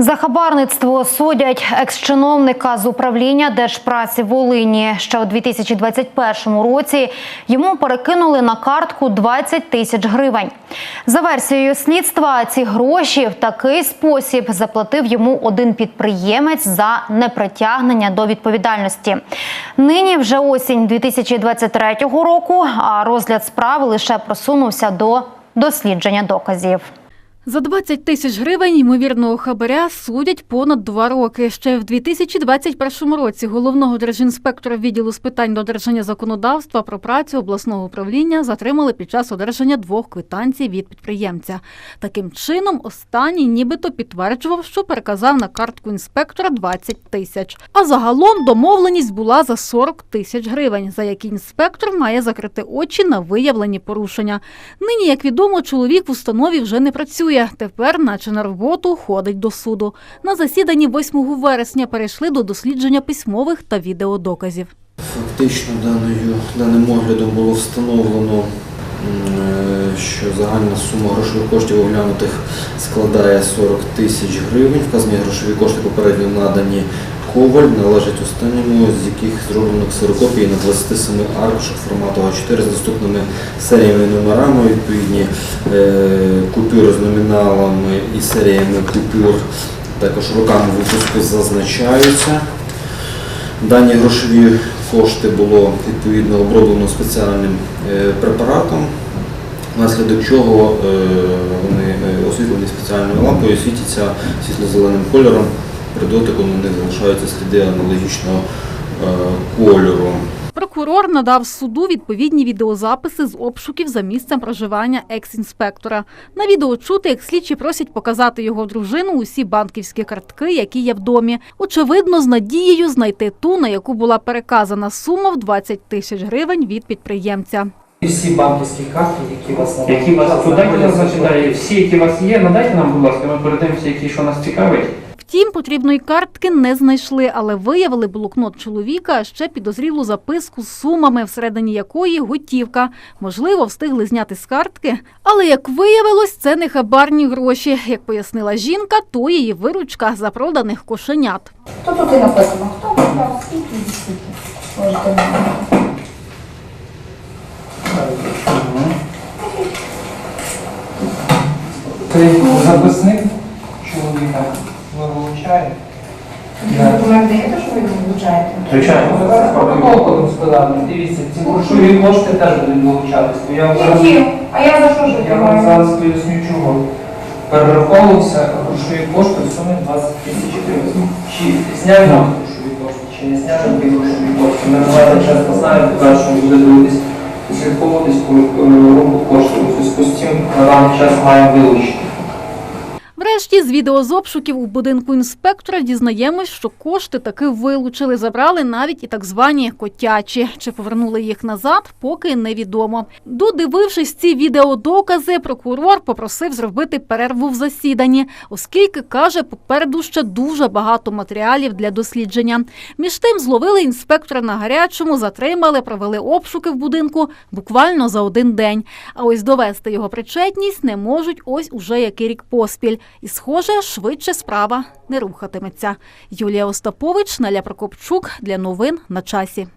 За хабарництво судять екс-чиновника з управління Держпраці Волині. Ще у 2021 році йому перекинули на картку 20 тисяч гривень. За версією слідства, ці гроші в такий спосіб заплатив йому один підприємець за непритягнення до відповідальності. Нині вже осінь 2023 року, а розгляд справи лише просунувся до дослідження доказів. За 20 тисяч гривень ймовірного хабаря судять понад два роки. Ще в 2021 році головного держінспектора відділу з питань додержання законодавства про працю обласного управління затримали під час одержання двох квитанцій від підприємця. Таким чином, останній нібито підтверджував, що переказав на картку інспектора 20 тисяч. А загалом домовленість була за 40 тисяч гривень, за які інспектор має закрити очі на виявлені порушення. Нині, як відомо, чоловік в установі вже не працює. Тепер, наче на роботу, ходить до суду. На засіданні 8 вересня перейшли до дослідження письмових та відеодоказів. Фактично даною, даним оглядом було встановлено, е, що загальна сума грошових коштів оглянутих складає 40 тисяч гривень. Вказані грошові кошти попередньо надані Коваль, належать останньому, з яких зроблено ксерокопії на 27 аркушах формату А4 з доступними серіями номерами, відповідні е, купюри з номіналами і серіями купюр, також роками випуску зазначаються. Дані грошові кошти було відповідно оброблено спеціальним е, препаратом, внаслідок чого е, вони е, освітлені спеціальною лампою, світяться світло-зеленим кольором. При дотику на них залишаються сліди аналогічного кольору. Прокурор надав суду відповідні відеозаписи з обшуків за місцем проживання екс-інспектора. На відео чути, як слідчі просять показати його дружину усі банківські картки, які є в домі. Очевидно, з надією знайти ту, на яку була переказана сума в 20 тисяч гривень від підприємця. Всі банківські карти, які у вас на Які вас подайте зачитає, всі, які у вас є, надайте нам, будь ласка, ми передаємося, які що нас цікавить. Втім, потрібної картки не знайшли, але виявили блокнот чоловіка, а ще підозрілу записку з сумами, всередині якої готівка. Можливо, встигли зняти з картки. Але як виявилось, це не хабарні гроші. Як пояснила жінка, то її виручка за проданих кошенят. То тут написано, хто вибрав, скільки і скільки. Можете. Цей записник ви вилучаєте? Да. Документ даєте, що ви його вивчаєте? Звичайно. Зараз протокол потім складати. Дивіться, ці грошові кошти теж будуть вилучатись. бо Я вам зараз, Які? А я за що я вам зараз поясню чого. Перераховувався грошові кошти в сумі 20 тисяч гривень. Чи зняли нам грошові кошти, чи не зняли ті грошові кошти. Ми давайте часто знаємо, що буде дивитись, слідковуватись по е, руху коштів. У зв'язку з цим на даний час маємо вилучити. Врешті, з відео з обшуків у будинку інспектора дізнаємось, що кошти таки вилучили, забрали навіть і так звані котячі. Чи повернули їх назад, поки невідомо. Додивившись ці відеодокази, прокурор попросив зробити перерву в засіданні, оскільки каже, попереду ще дуже багато матеріалів для дослідження. Між тим зловили інспектора на гарячому, затримали, провели обшуки в будинку буквально за один день. А ось довести його причетність не можуть ось уже який рік поспіль. І, схоже, швидше справа не рухатиметься. Юлія Остапович, Наля Прокопчук для новин на часі.